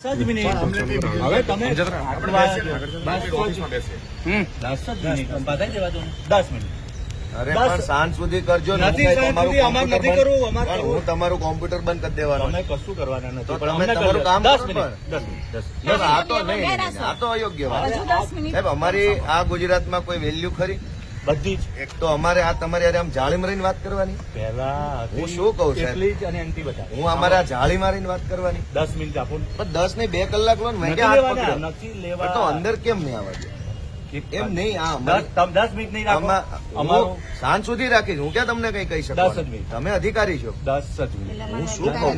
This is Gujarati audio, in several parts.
દસ જ મિનિટ. હવે તમે દો મિનિટ. અરે પણ સાંજ સુધી કરજો નથી હું તમારું કોમ્પ્યુટર નથી કરવું, બંધ- અમારે પણ કરવું. હું તમારું કોમ્પ્યુટર બંધ કરી દેવાનું. તમે કશું કરવાના નથી પણ તમે તમારું કામ કરો આ તો નહીં આ તો અયોગ્ય વાત. સાહેબ અમારી આ ગુજરાતમાં કોઈ વેલ્યુ ખરી? બધી જ. એક તો અમારે આ તમારી હારે આમ જાળી મારીને વાત કરવાની. પહેલા હું શું કહું, છું એટલી જ અને એન્ટી બધા હું અમારે આ જાળી મારીને વાત કરવાની. દસ મિનિટ આપો. પણ દસ ને બે કલાક લો ને મેં નથી લેવા તો અંદર કેમ નહીં આવવા એમ નહીં દસ મિનિટ નહીં રાખો. સાંજ સુધી રાખીશ. હું ક્યાં તમને કઈ કહી દસ જ મિનિટ. તમે અધિકારી છો. દસ જ મિનિટ. હું શું કહું?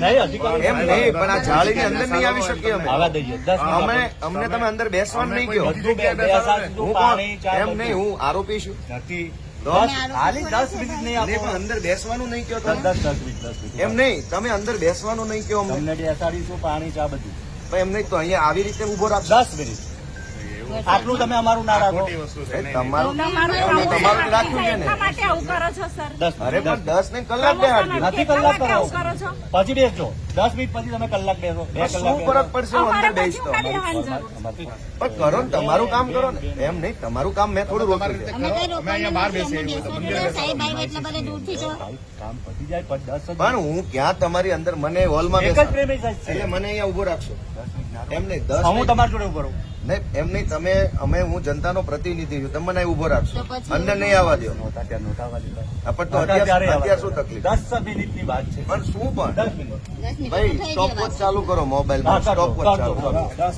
એમ નહીં પણ આ જાળીની અંદર નહીં આવી શકીએ અમે. આવા દઈએ દસ અમે અમને તમે અંદર બેસવાનું નહીં કહો. હું કોણ? એમ નહીં હું આરોપી છું. નથી. દસ દસ મિનિટ નહીં પણ અંદર બેસવાનું નહીં કહો દસ દસ દસ મિનિટ દસ મિનિટ. એમ નહીં તમે અંદર બેસવાનું નહીં કહો અમને. બેસાડીશું પાણી ચા બધું. એમ નહીં તો અહીંયા આવી રીતે ઊભો રાખ દસ મિનિટ. આટલું તમે અમારું ના રાખો. તમારું તમારું. રાખ્યું છે ને. એટલા માટે આવું કરો છો સર. દસ અરે પણ દસ ને કલાક નથી કલાક કરાવો. કરો પછી બેસજો. દસ મિનિટ પછી તમે કલાક બેસો. બે શું કલાક ફરક પડશે? હું અંદર બેસ તો. પણ કરો ને તમારું કામ કરો ને. એમ નહીં તમારું કામ મેં થોડું રોક્યું છે. પણ દસ પણ હું ક્યાં તમારી અંદર મને હોલમાં એક જ પ્રેમી એટલે મને અહીંયા ઊભો રાખશો. એમ નહીં દસ હું. તમારી જોડે ઊભો રહું. નહીં એમ નહીં તમે અમે હું જનતાનો પ્રતિનિધિ છું તમે મને ઊભો રાખશો. અમને અંદર નહીં આવવા દો. પણ તો અત્યાર શું તકલીફ? દસ મિનિટની વાત છે. પણ શું પણ? ભાઈ સ્ટોપ વોચ ચાલુ કરો મોબાઈલ મોબાઈલમાં સ્ટોપ વોચ ચાલુ કરો.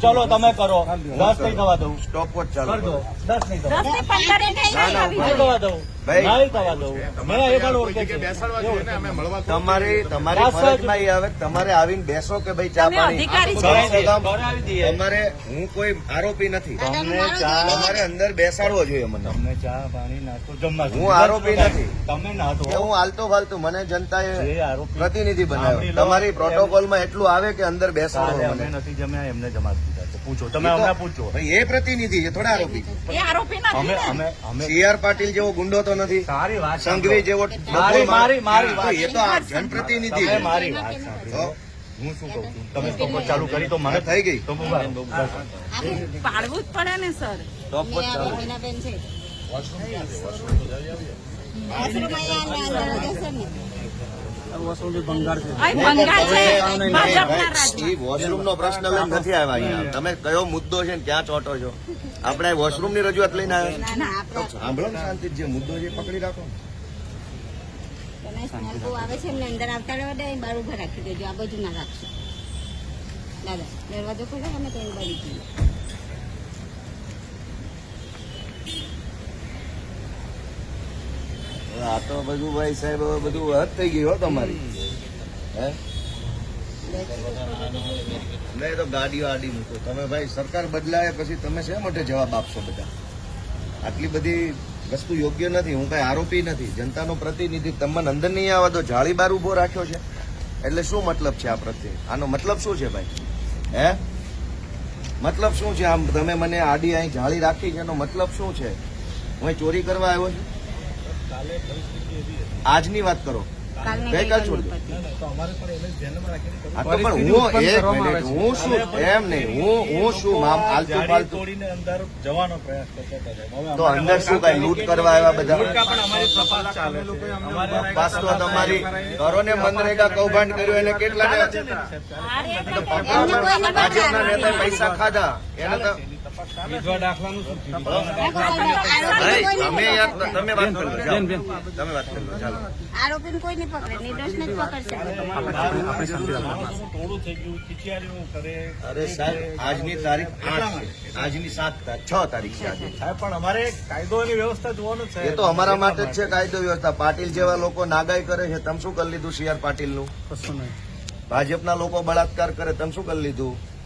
ચલો તમે કરો. દસ નહીં થવા દઉં. સ્ટોપ વોચ ચાલુ કરો. દસ નહીં થવા ને ના, ના, થવા દઉં. મેં તમારી તમારી ફરજમાં આવે તમારે આવીને બેસો કે ભાઈ ચા પાણી. તમારે હું કોઈ આરોપી નથી. તમારે અંદર બેસાડવો જોઈએ મને. તમને ચા પાણી હું આરોપી નથી. તમે નાતો હું હાલતો ફાલતું મને જનતાએ પ્રતિનિધિ બનાવ્યો. તમારી તમારી પ્રોટોકોલમાં એટલું આવે કે અંદર બેસાડો મને. નથી જમ્યા એમને જમા દીધા છે પૂછો. તમે અમને પૂછો. એ પ્રતિનિધિ છે થોડા આરોપી. એ આરોપી અમે અમે અમે સીઆર પાટીલ જેવો ગુંડો તો નથી. સારી વાત સંઘવી જેવો મારી મારી મારી. વાત એ તો આ જનપ્રતિનિધિ છે. મારી વાત સાંભળી. હું. શું કહું છું? તમે સ્ટોપ ચાલુ કરી તો મને થઈ ગઈ. તો પાડવું જ પડે ને સર. સ્ટોપ ચાલુ ચાલુ. બેન છે. વોશરૂમ તો જઈ જશે ને. અહીં છે. ભાજપના રાજમાં એ વોશરૂમ નો પ્રશ્ન લઈને નથી આવ્યા અહીંયા. તમે કયો મુદ્દો છે ને ક્યાં ચોટો છો? આપણે વોશરૂમની રજૂઆત લઈને આવ્યા ના, ના, આપણે સાંભળો ને શાંતિ જે મુદ્દો છે પકડી રાખો આવે છે એમને અંદર આવતા રહેવા દે બાર ઊભા રાખી દેજો. આ બાજુ ના રાખશો. દાદા દરવાજો ખોલો અમે તો બાજુ જઈએ. હવે આ તો બધું ભાઈ સાહેબ હવે બધું હદ થઈ ગયું હો તમારી. હે? નહીં તો ગાડીઓ આડી મૂકો. તમે ભાઈ સરકાર બદલાય પછી તમે શા માટે જવાબ આપશો બધા? આટલી બધી વસ્તુ યોગ્ય નથી, હું કઈ આરોપી નથી. જનતાનો પ્રતિનિધિ, તમને અંદર નહીં આવવા દો, જાળી બાર ઊભો રાખ્યો છે. એટલે શું મતલબ છે આ પ્રત્યે? આનો મતલબ શું છે ભાઈ? હે? મતલબ શું છે આમ? તમે મને આડી અહીં જાળી રાખી છે, એનો મતલબ શું છે? હું ચોરી કરવા આવ્યો છું? આજની વાત કરો. ગઈકાલ છોડી. પત્યું. આ તો પણ હું હું શું એમ નહીં હું હું શું મામ આલતું જાળી અંદર જવાનો પ્રયાસ કરતા હતા સાહેબ. હવે તો અંદર શું કઈ લૂંટ કરવા આવ્યા બધા? તપાસ તો તમારી કરો ને મનરેગા કૌભાંડ કર્યું એને કેટલા પૈસા ખાધા. એને તો ભાઈ, તમે યાર તમે વાત કરો જાઓ. તમે વાત કરો ચાલો આરોપીને કોઈ નહીં પકડે નિર્દોષને જ પકડશે. થોડું થઈ ગયું ખીચિયારીનું કરે. અરે સાહેબ આજની તારીખ આઠ આજની સાત તારીખ છ તારીખ છે આજે. સાહેબ પણ અમારે કાયદોની વ્યવસ્થા જોવાનું છે. એ તો અમારા માટે જ છે કાયદો વ્યવસ્થા. પાટીલ જેવા લોકો નાગાઈ કરે છે તમે શું કરી લીધું સીઆર પાટીલનું ભાજપના લોકો બળાત્કાર કરે તમે શું કરી લીધું?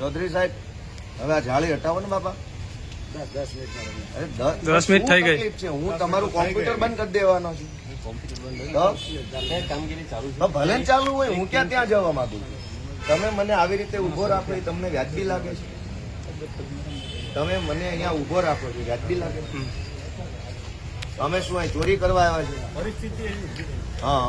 ચૌધરી સાહેબ હવે આ જાળી હટાવો ને બાપા. અરે દસ મિનિટ થઈ ગઈ. છે? હું તમારું કોમ્પ્યુટર બંધ કરી દેવાનો છું. ભલે ચાલુ હોય હું ક્યાં ત્યાં જવા માંગુ છું? તમે મને આવી રીતે ઊભો રાખો એ તમને વ્યાજબી લાગે છે. તમે મને અહીંયા ઊભો રાખો છો વ્યાજબી લાગે છે. તમે શું અહીં ચોરી કરવા આવ્યા છે. હા.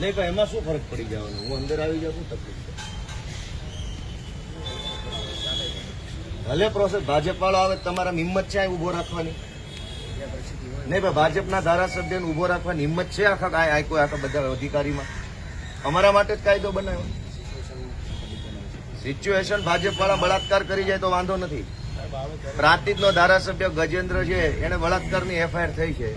નહીં, પણ એમાં શું ફરક પડી જવાનો હું અંદર આવી જાઉં તકલીફ ભલે પ્રોસેસ ભાજપ વાળો આવે, તમારા હિંમત છે ઊભો રાખવાની? નહીં ભાઈ ભાજપના ધારાસભ્યને ઊભો રાખવાની હિંમત છે આખા આ કોઈ આખા બધા અધિકારીમાં? અમારા માટે જ કાયદો બનાવ્યો. સિચ્યુએશન ભાજપ વાળા બળાત્કાર કરી જાય તો વાંધો નથી. પ્રાંતિજનો ધારાસભ્ય ગજેન્દ્ર છે, એને બળાત્કારની એફઆઈઆર થઈ છે.